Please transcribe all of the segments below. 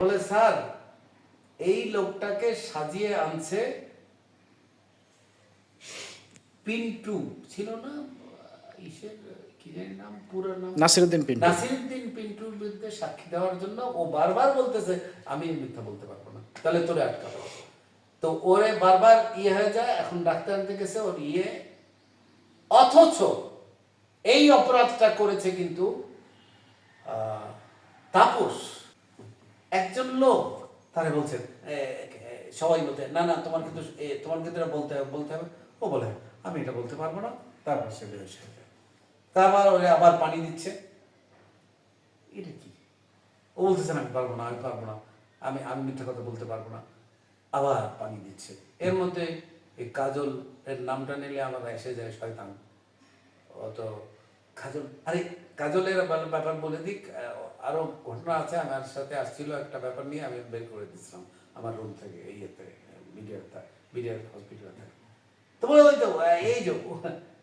বলে স্যার এই লোকটাকে সাজিয়ে আনছে পিন্টু। ছিল না ইসের কি জানি নাম পুরো নাম। নাসিরুদ্দিন পিন্টু। নাসিরুদ্দিন পিন্টুর বিরুদ্ধে সাক্ষী দেওয়ার জন্য ও বারবার বলতেছে আমি মিথ্যা বলতে পারব না। তাহলে তোরে আটকাবো। তো ওরে বারবার ইয়ে হয়ে যায় এখন ডাক্তার আনতে গেছে ওর ইয়ে। অথচ এই অপরাধটা করেছে কিন্তু আহ, তাপস। একজন লোক তারা বলছেন সবাই বলতে, না না, তোমার কিন্তু তোমার কিন্তু এটা বলতে হবে বলতে হবে। ও বলে, আমি এটা বলতে পারব না। তারপর সে বেরোয় তারপর ওরে আবার পানি দিচ্ছে। এটা কি? ও বলতেছে না আমি পারব না, আমি পারব না। আমি আমি মিথ্যা কথা বলতে পারব না। আবার পানি দিচ্ছে। এর মধ্যে এই কাজল এর নামটা নিলে আমার এসে যায় শয়তান। ও তো কাজল, আরে কাজলের ব্যাপার- বলে দিক আরও ঘটনা আছে, আমার সাথে আসছিল একটা ব্যাপার নিয়ে, আমি বের করে দিচ্ছিলাম আমার রুম থেকে ইয়েতে মিডিয়ার মিডিয়ার হসপিটাল থেকে তো। বলে ওই তো এই যে,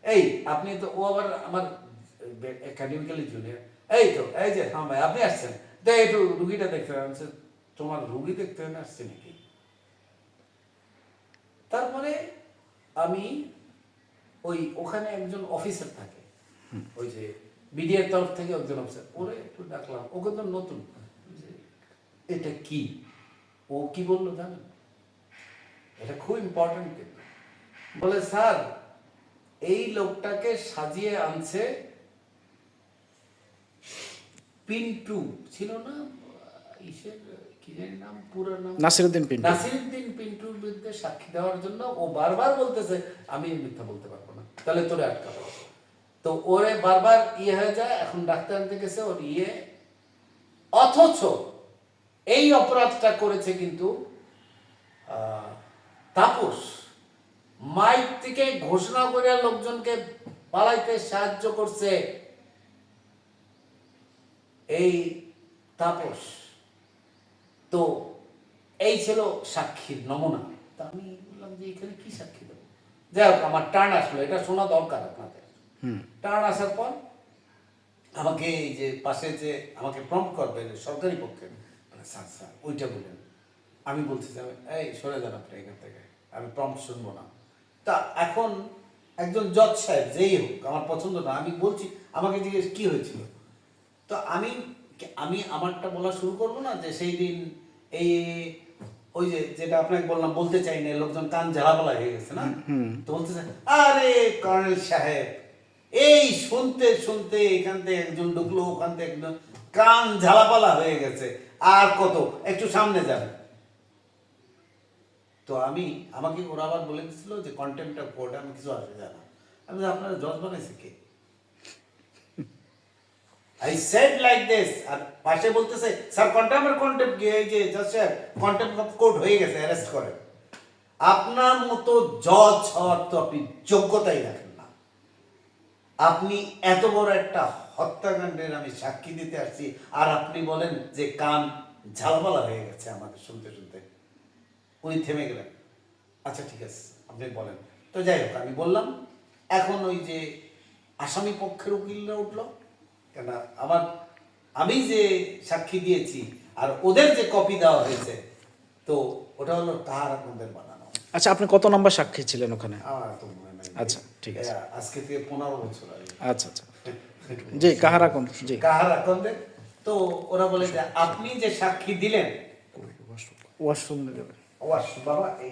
এই, আপনি তো, ও আবার আমার একাডেমিক্যালি জুনিয়র এই তো, এই যে হ্যাঁ ভাই, আপনি আসছেন। তো একটু রুগীটা দেখতে আমি তোমার রুগী দেখতে আসছে নাকি? তারপরে আমি ওই, ওখানে একজন অফিসার থাকে ওই যে তরফ থেকে একজন অফিসার ওরে একটু ডাকলাম ও কিন্তু নতুন। এটা কি? ও কি বলল জানেন? এটা খুব ইম্পর্টেন্ট কিন্তু বলে স্যার এই লোকটাকে সাজিয়ে আনছে পিন্টু। ছিল না ইসের কি জানি নাম পুরো নাম? নাসিরুদ্দিন পিন্টু। পিন্টুর বিরুদ্ধে সাক্ষী দেওয়ার জন্য ও বারবার বলতেছে আমি মিথ্যা বলতে পারব না। তাহলে তোরে আটকাবো তো ওরে বারবার ইয়ে হয়ে যায়, এখন ডাক্তার দেখেছে ওর ইয়ে। অথচ এই অপরাধটা করেছে কিন্তু তাপস। মাইক থেকে ঘোষণা করে লোকজনকে পালাইতে সাহায্য করছে এই তাপস। তো এই ছিল সাক্ষীর নমুনা। তা আমি বললাম যে এখানে কি সাক্ষী দেবো? যাই হোক, আমার টার্ন আসলো, এটা শোনা দরকার আপনাদের। টার্ন আসার পর আমাকে এই যে পাশে যে আমাকে প্রম্পট করবে সরকারি পক্ষে মানে স্যার স্যার ওইটা বলেন। আমি বলছি যে এই সরে যান আপনি এখান থেকে আমি প্রম্পট শুনব না। তা এখন একজন জজ সাহেব যেই হোক আমার পছন্দ না আমি বলছি আমাকে জিজ্ঞেস কি হয়েছিল? তো আমি আমি আমারটা বলা শুরু করব না যে সেই দিন এই ওই যে যেটা আপনাকে বললাম বলতে চাই না লোকজন কান ঝালাপালা হয়ে গেছে না? তো বলতে চাই আরে কর্নেল সাহেব এই শুনতে শুনতে এখান থেকে একজন ঢুকলো, ওখান থেকে একজন কান ঝালাপালা হয়ে গেছে। আর কত? একটু সামনে যাবে তো আমি, আমাকে ওরা আবার বলে দিছিল যে কন্টেম্পট অফ কোর্ট আমি কিছু আসে যায় না। আমি আপনারা জজ বানাইছে কে? আই সেড লাইক দিস আর পাশে বলতেছে স্যার কন্টেম্পের কন্টেম্প এই যে জাস্ট কন্টেম্প অফ কোর্ট হয়ে গেছে অ্যারেস্ট করে আপনার মতো জজ হওয়ার তো আপনি যোগ্যতাই রাখেন। আপনি এত বড় একটা হত্যাকাণ্ডের আমি সাক্ষী দিতে আসছি আর আপনি বলেন যে কান ঝালপালা হয়ে গেছে আমাকে শুনতে শুনতে। উনি থেমে গেলেন। আচ্ছা ঠিক আছে আপনি বলেন। তো যাই হোক আমি বললাম এখন ওই যে আসামি পক্ষের উকিলরা উঠল কেন আমার আমি যে সাক্ষী দিয়েছি আর ওদের যে কপি দেওয়া হয়েছে তো ওটা হলো তাহার আপনাদের বানানো। আচ্ছা আপনি কত নম্বর সাক্ষী ছিলেন ওখানে? আমার তো আচ্ছা, ঠিক আছে। আজকে থেকে পনেরো বছর আগে। আচ্ছা আচ্ছা। জি কাহারা কোন জি। কাহার আকন্দে তো ওরা বলে যে আপনি যে সাক্ষী দিলেন ওয়াশরুম ও আস বাবা এই